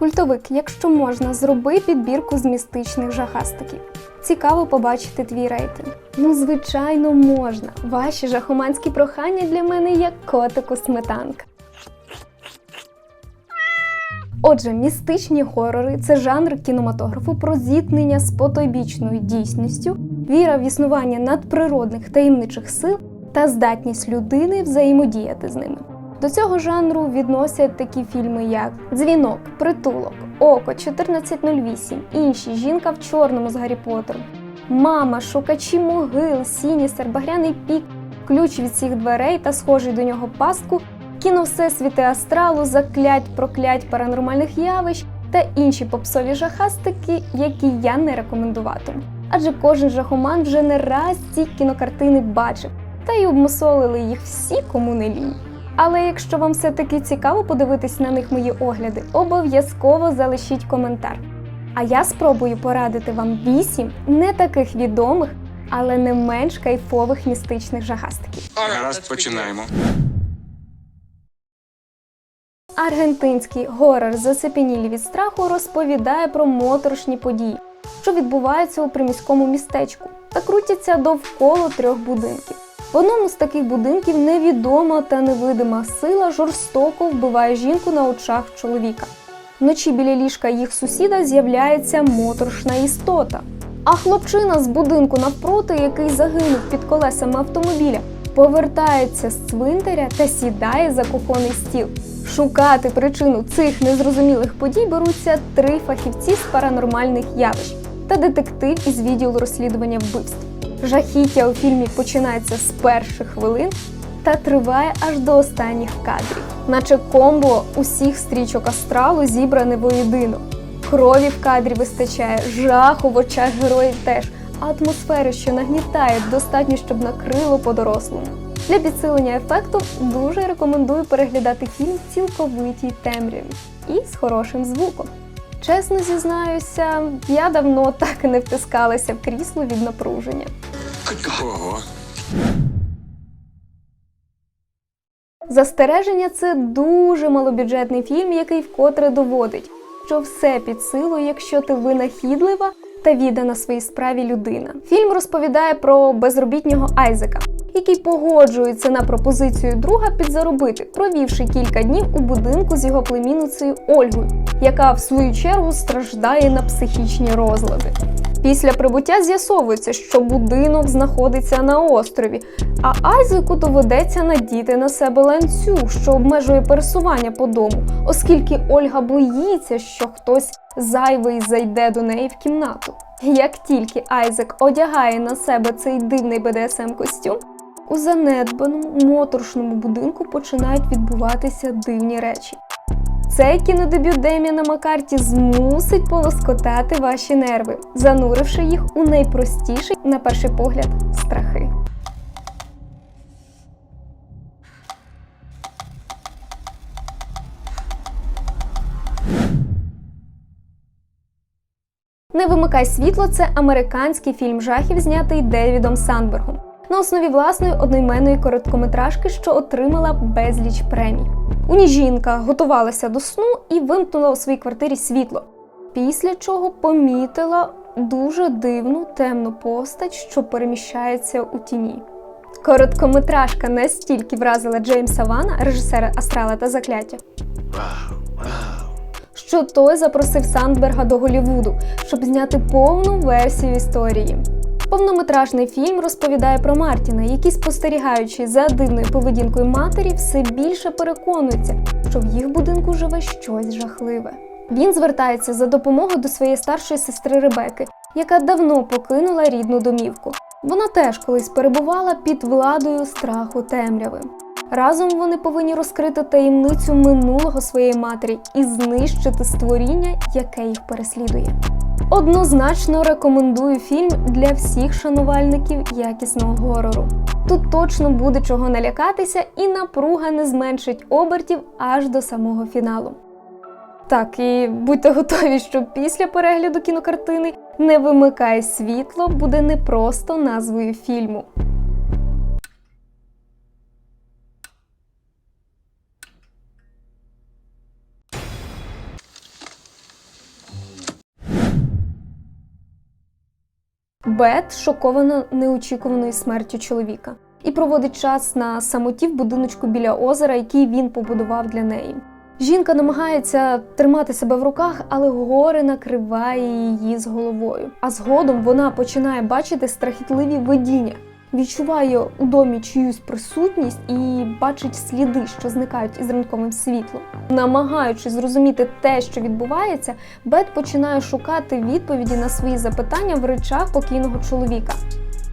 Культовик, якщо можна, зроби підбірку з містичних жахастиків. Цікаво побачити твій рейтинг. Ну, звичайно, можна. Ваші жахоманські прохання для мене як котику сметанка. Отже, містичні хорори це жанр кінематографу про зіткнення з потойбічною дійсністю, віра в існування надприродних таємничих сил та здатність людини взаємодіяти з ними. До цього жанру відносять такі фільми, як Дзвінок, Притулок, Око, 1408, інші Жінка в чорному з Гаррі Поттером, Мама, Шукачі могил, Сіністер, Багряний пік, Ключ від всіх дверей та схожий до нього пастку, кіно Всесвіти астралу, заклять, проклять паранормальних явищ та інші попсові жахастики, які я не рекомендуватиму. Адже кожен жахоман вже не раз ці кінокартини бачив, та й обмусолили їх всі, кому не лінь. Але якщо вам все-таки цікаво подивитись на них мої огляди, обов'язково залишіть коментар. А я спробую порадити вам 8 не таких відомих, але не менш кайфових містичних жахастиків. Гаразд, починаємо. Аргентинський горор Засипінілі від страху розповідає про моторошні події, що відбуваються у приміському містечку та крутяться довкола трьох будинків. В одному з таких будинків невідома та невидима сила жорстоко вбиває жінку на очах чоловіка. Вночі біля ліжка їх сусіда з'являється моторошна істота. А хлопчина з будинку навпроти, який загинув під колесами автомобіля, повертається з цвинтаря та сідає за кухонний стіл. Шукати причину цих незрозумілих подій беруться три фахівці з паранормальних явищ та детектив із відділу розслідування вбивств. Жахіття у фільмі починається з перших хвилин та триває аж до останніх кадрів, наче комбо усіх стрічок астралу зібране воєдино. Крові в кадрі вистачає, жаху в очах героїв теж, атмосфери, що нагнітає, достатньо, щоб накрило по-дорослому. Для підсилення ефекту дуже рекомендую переглядати фільм в цілковитій темряві і з хорошим звуком. Чесно зізнаюся, я давно так і не втискалася в крісло від напруження. Ого. Застереження це дуже малобюджетний фільм, який вкотре доводить, що все під силу, якщо ти винахідлива та віддана своїй справі людина. Фільм розповідає про безробітнього Айзека, який погоджується на пропозицію друга підзаробити, провівши кілька днів у будинку з його племінницею Ольгою, яка в свою чергу страждає на психічні розлади. Після прибуття з'ясовується, що будинок знаходиться на острові, а Айзеку доведеться надіти на себе ланцюг, що обмежує пересування по дому, оскільки Ольга боїться, що хтось зайвий зайде до неї в кімнату. Як тільки Айзек одягає на себе цей дивний БДСМ костюм, у занедбаному моторошному будинку починають відбуватися дивні речі. Цей кінодебют Деміана Маккарті змусить полоскотати ваші нерви, зануривши їх у найпростіші, на перший погляд, страхи. Не вимикай світло це американський фільм жахів, знятий Девідом Сандбергом на основі власної одноіменної короткометражки, що отримала безліч премій. У ній жінка готувалася до сну і вимкнула у своїй квартирі світло, після чого помітила дуже дивну темну постать, що переміщається у тіні. Короткометражка настільки вразила Джеймса Вана, режисера Астрала та закляття, що той запросив Сандберга до Голлівуду, щоб зняти повну версію історії. Повнометражний фільм розповідає про Мартіна, який, спостерігаючи за дивною поведінкою матері, все більше переконується, що в їх будинку живе щось жахливе. Він звертається за допомогою до своєї старшої сестри Ребеки, яка давно покинула рідну домівку. Вона теж колись перебувала під владою страху темряви. Разом вони повинні розкрити таємницю минулого своєї матері і знищити створіння, яке їх переслідує. Однозначно рекомендую фільм для всіх шанувальників якісного горору. Тут точно буде чого налякатися, і напруга не зменшить обертів аж до самого фіналу. Так, і будьте готові, що після перегляду кінокартини не вимикай світло буде не просто назвою фільму. Бет шокована неочікуваною смертю чоловіка і проводить час на самоті в будиночку біля озера, який він побудував для неї. Жінка намагається тримати себе в руках, але горе накриває її з головою. А згодом вона починає бачити страхітливі видіння, відчуває у домі чиюсь присутність і бачить сліди, що зникають із ранковим світлом. Намагаючись зрозуміти те, що відбувається, Бет починає шукати відповіді на свої запитання в речах покійного чоловіка.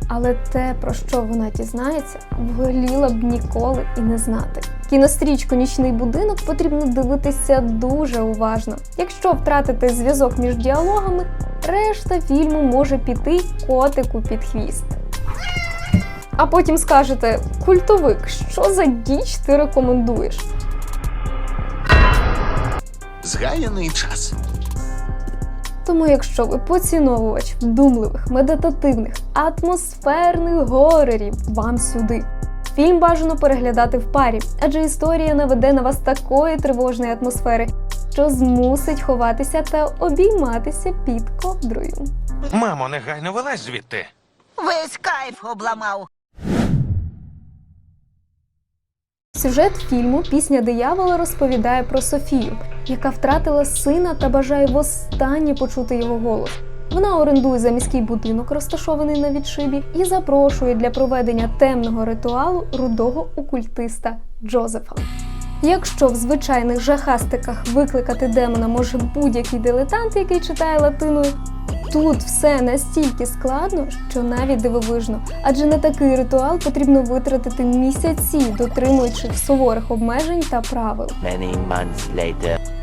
Але те, про що вона дізнається, воліла б ніколи і не знати. Кінострічку Нічний будинок потрібно дивитися дуже уважно. Якщо втратити зв'язок між діалогами, решта фільму може піти котику під хвіст. А потім скажете: культовик, що за діч ти рекомендуєш? Згаяний час. Тому, якщо ви поціновувач вдумливих, медитативних, атмосферних горорів, вам сюди. Фільм бажано переглядати в парі, адже історія наведе на вас такої тривожної атмосфери, що змусить ховатися та обійматися під ковдрою. Мамо, негайно вилазь звідти. Весь кайф обламав. Сюжет фільму Пісня диявола розповідає про Софію, яка втратила сина та бажає востаннє почути його голос. Вона орендує заміський будинок, розташований на відшибі, і запрошує для проведення темного ритуалу рудого окультиста Джозефа. Якщо в звичайних жахастиках викликати демона може будь-який дилетант, який читає латиною, тут все настільки складно, що навіть дивовижно, адже на такий ритуал потрібно витратити місяці, дотримуючись суворих обмежень та правил.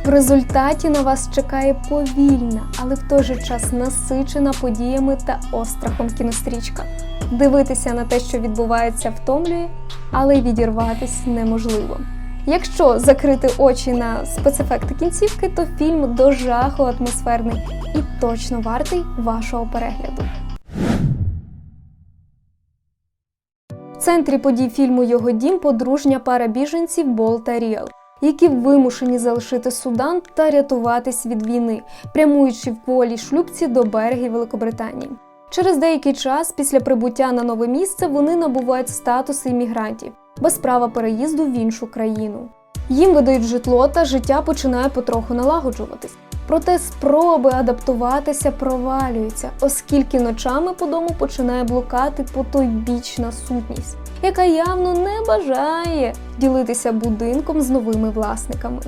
В результаті на вас чекає повільна, але в той же час насичена подіями та острахом кінострічка. Дивитися на те, що відбувається, втомлює, але й відірватись неможливо. Якщо закрити очі на спецефекти кінцівки, то фільм до жаху атмосферний і точно вартий вашого перегляду. В центрі подій фільму Його дім подружня пара біженців Бол та Ріал, які вимушені залишити Судан та рятуватись від війни, прямуючи в полі шлюбці до берегів Великобританії. Через деякий час після прибуття на нове місце вони набувають статус іммігрантів без права переїзду в іншу країну. Їм видають житло та життя починає потроху налагоджуватись. Проте спроби адаптуватися провалюються, оскільки ночами по дому починає блукати потойбічна сутність, яка явно не бажає ділитися будинком з новими власниками.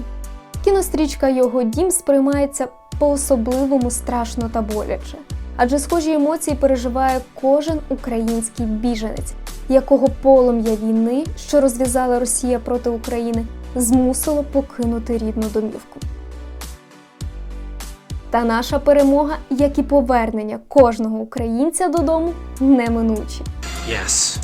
Кінострічка Його дім сприймається по-особливому страшно та боляче, адже схожі емоції переживає кожен український біженець, якого полум'я війни, що розв'язала Росія проти України, змусило покинути рідну домівку. Та наша перемога, як і повернення кожного українця додому, неминучі. Yes.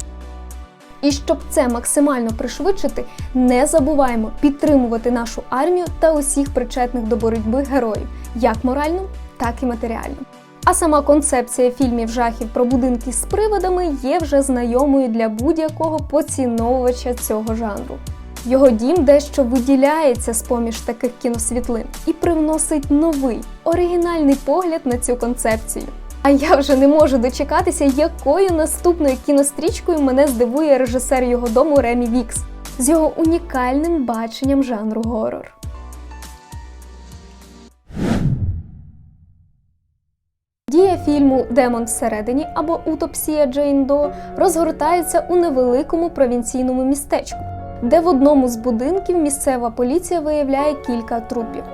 І щоб це максимально пришвидшити, не забуваємо підтримувати нашу армію та усіх причетних до боротьби героїв, як морально, так і матеріально. А сама концепція фільмів жахів про будинки з приводами є вже знайомою для будь-якого поціновувача цього жанру. Його дім дещо виділяється з поміж таких кіносвітлин і привносить новий оригінальний погляд на цю концепцію. А я вже не можу дочекатися, якою наступною кінострічкою мене здивує режисер його дому Ремі Вікс з його унікальним баченням жанру горор. Фільму Демон всередині або Утопсія Джейн До розгортається у невеликому провінційному містечку, де в одному з будинків місцева поліція виявляє кілька трупів.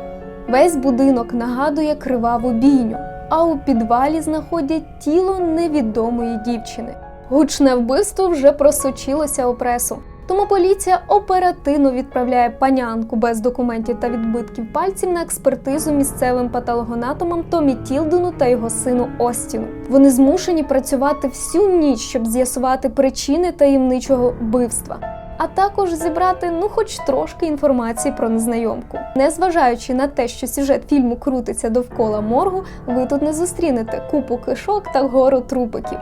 Весь будинок нагадує криваву бійню, а у підвалі знаходять тіло невідомої дівчини. Гучне вбивство вже просочилося у пресу. Тому поліція оперативно відправляє панянку без документів та відбитків пальців на експертизу місцевим патологоанатомам Томі Тілдену та його сину Остіну. Вони змушені працювати всю ніч, щоб з'ясувати причини таємничого вбивства. А також зібрати ну хоч трошки інформації про незнайомку. Незважаючи на те, що сюжет фільму крутиться довкола моргу, ви тут не зустрінете купу кишок та гору трупиків.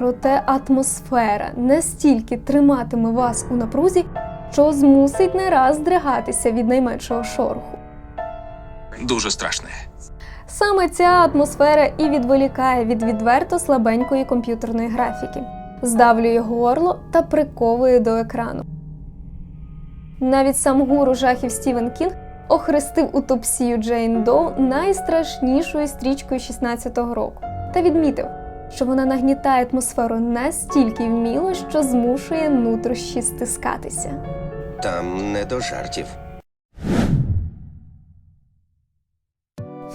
Проте атмосфера настільки триматиме вас у напрузі, що змусить не раз здригатися від найменшого шороху. Дуже страшне. Саме ця атмосфера і відволікає від відверто слабенької комп'ютерної графіки, здавлює горло та приковує до екрану. Навіть сам гуру жахів Стівен Кінг охрестив утопсію Джейн Доу найстрашнішою стрічкою 16-го року та відмітив, що вона нагнітає атмосферу настільки вміло, що змушує нутрощі стискатися. Там не до жартів.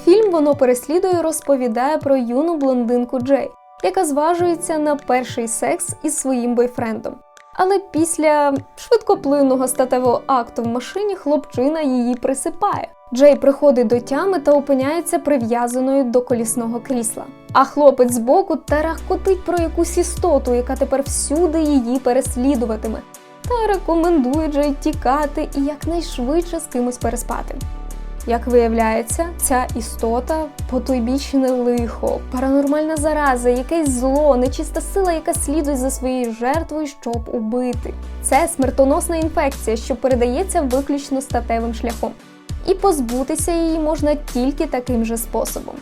Фільм воно переслідує розповідає про юну блондинку Джей, яка зважується на перший секс із своїм бойфрендом. Але після швидкоплинного статевого акту в машині хлопчина її присипає. Джей приходить до тями та опиняється прив'язаною до колісного крісла. А хлопець збоку тарахкотить про якусь істоту, яка тепер всюди її переслідуватиме, та рекомендує Джей тікати і якнайшвидше з кимось переспати. Як виявляється, ця істота потойбічне лихо, паранормальна зараза, якесь зло, нечиста сила, яка слідує за своєю жертвою, щоб убити. Це смертоносна інфекція, що передається виключно статевим шляхом. І позбутися її можна тільки таким же способом.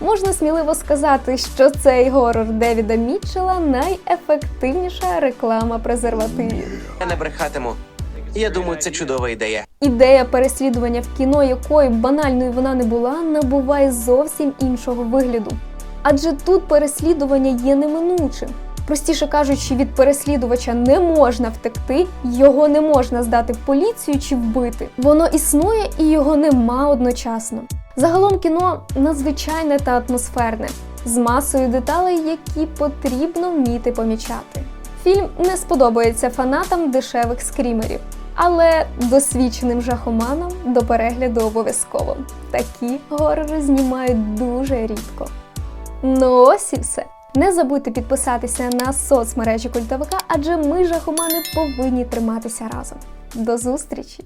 Можна сміливо сказати, що цей горор Девіда Мітчелла найефективніша реклама презервативів. Я не брехатиму. Я думаю, це чудова ідея. Ідея переслідування в кіно, якою банальною вона не була, набуває зовсім іншого вигляду. Адже тут переслідування є неминучим. Простіше кажучи, від переслідувача не можна втекти, його не можна здати в поліцію чи вбити. Воно існує і його нема одночасно. Загалом кіно надзвичайне та атмосферне, з масою деталей, які потрібно вміти помічати. Фільм не сподобається фанатам дешевих скрімерів, але досвідченим жахоманам до перегляду обов'язково. Такі горори знімають дуже рідко. Ну ось і все. Не забудьте підписатися на соцмережі культовика, адже ми, жахомани, повинні триматися разом. До зустрічі!